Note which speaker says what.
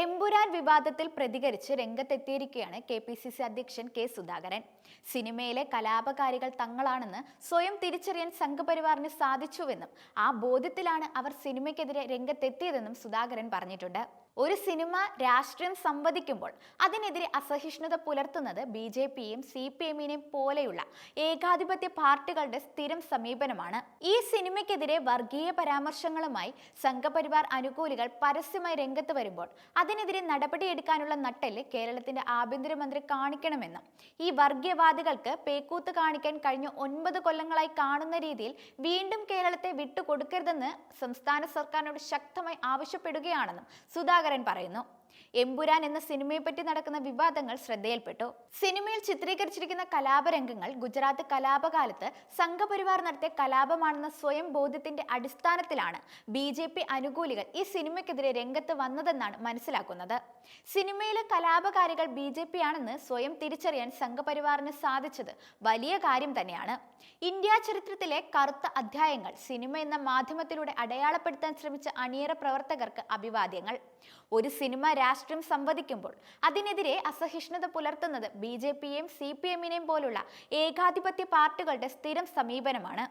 Speaker 1: എമ്പുരാൻ വിവാദത്തിൽ പ്രതികരിച്ച് രംഗത്തെത്തിയിരിക്കുകയാണ് കെ പി സി സി അധ്യക്ഷൻ കെ സുധാകരൻ. സിനിമയിലെ കലാപകാരികൾ തങ്ങളാണെന്ന് സ്വയം തിരിച്ചറിയാൻ സംഘപരിവാറിന് സാധിച്ചുവെന്നും ആ ബോധ്യത്തിലാണ് അവർ സിനിമയ്ക്കെതിരെ രംഗത്തെത്തിയതെന്നും സുധാകരൻ പറഞ്ഞിട്ടുണ്ട്. ഒരു സിനിമ രാഷ്ട്രീയം സംവദിക്കുമ്പോൾ അതിനെതിരെ അസഹിഷ്ണുത പുലർത്തുന്നത് ബി ജെ പിയും സി പി എമ്മിനെയും പോലെയുള്ള ഏകാധിപത്യ പാർട്ടികളുടെ സ്ഥിരം സമീപനമാണ്. ഈ സിനിമയ്ക്കെതിരെ വർഗീയ പരാമർശങ്ങളുമായി സംഘപരിവാർ അനുകൂലികൾ പരസ്യമായി രംഗത്ത് വരുമ്പോൾ അതിനെതിരെ നടപടിയെടുക്കാനുള്ള നട്ടെല്ല് കേരളത്തിന്റെ ആഭ്യന്തരമന്ത്രി കാണിക്കണമെന്ന്. ഈ വർഗീയവാദികൾക്ക് പേക്കൂത്ത് കാണിക്കാൻ കഴിഞ്ഞ ഒൻപത് കൊല്ലങ്ങളായി കാണുന്ന രീതിയിൽ വീണ്ടും കേരളത്തെ വിട്ടുകൊടുക്കരുതെന്ന് സംസ്ഥാന സർക്കാരിനോട് ശക്തമായി ആവശ്യപ്പെടുകയാണെന്നും സുധാകരൻ പറയുന്നു. എമ്പുരാൻ എന്ന സിനിമയെ പറ്റി നടക്കുന്ന വിവാദങ്ങൾ ശ്രദ്ധയിൽപ്പെട്ടു. സിനിമയിൽ ചിത്രീകരിച്ചിരിക്കുന്ന കലാപരംഗങ്ങൾ ഗുജറാത്ത് കലാപകാലത്ത് സംഘപരിവാർ നടത്തിയ കലാപമാണെന്ന സ്വയം ബോധ്യത്തിന്റെ അടിസ്ഥാനത്തിലാണ് ബി ജെ പി അനുകൂലികൾ ഈ സിനിമയ്ക്കെതിരെ രംഗത്ത് വന്നതെന്നാണ് മനസ്സിലാക്കുന്നത്. സിനിമയിലെ കലാപകാരികൾ ബി ജെ പി ആണെന്ന് സ്വയം തിരിച്ചറിയാൻ സംഘപരിവാറിന് സാധിച്ചത് വലിയ കാര്യം തന്നെയാണ്. ഇന്ത്യ ചരിത്രത്തിലെ കറുത്ത അധ്യായങ്ങൾ സിനിമ എന്ന മാധ്യമത്തിലൂടെ അടയാളപ്പെടുത്താൻ ശ്രമിച്ച അണിയറ പ്രവർത്തകർക്ക് അഭിവാദ്യങ്ങൾ. ഒരു സിനിമ രാഷ്ട്രീയം സംവദിക്കുമ്പോൾ അതിനെതിരെ അസഹിഷ്ണുത പുലർത്തുന്നത് ബി ജെ പിയെയും സി പി എമ്മിനെയും പോലുള്ള ഏകാധിപത്യ പാർട്ടികളുടെ സ്ഥിരം സമീപനമാണ്.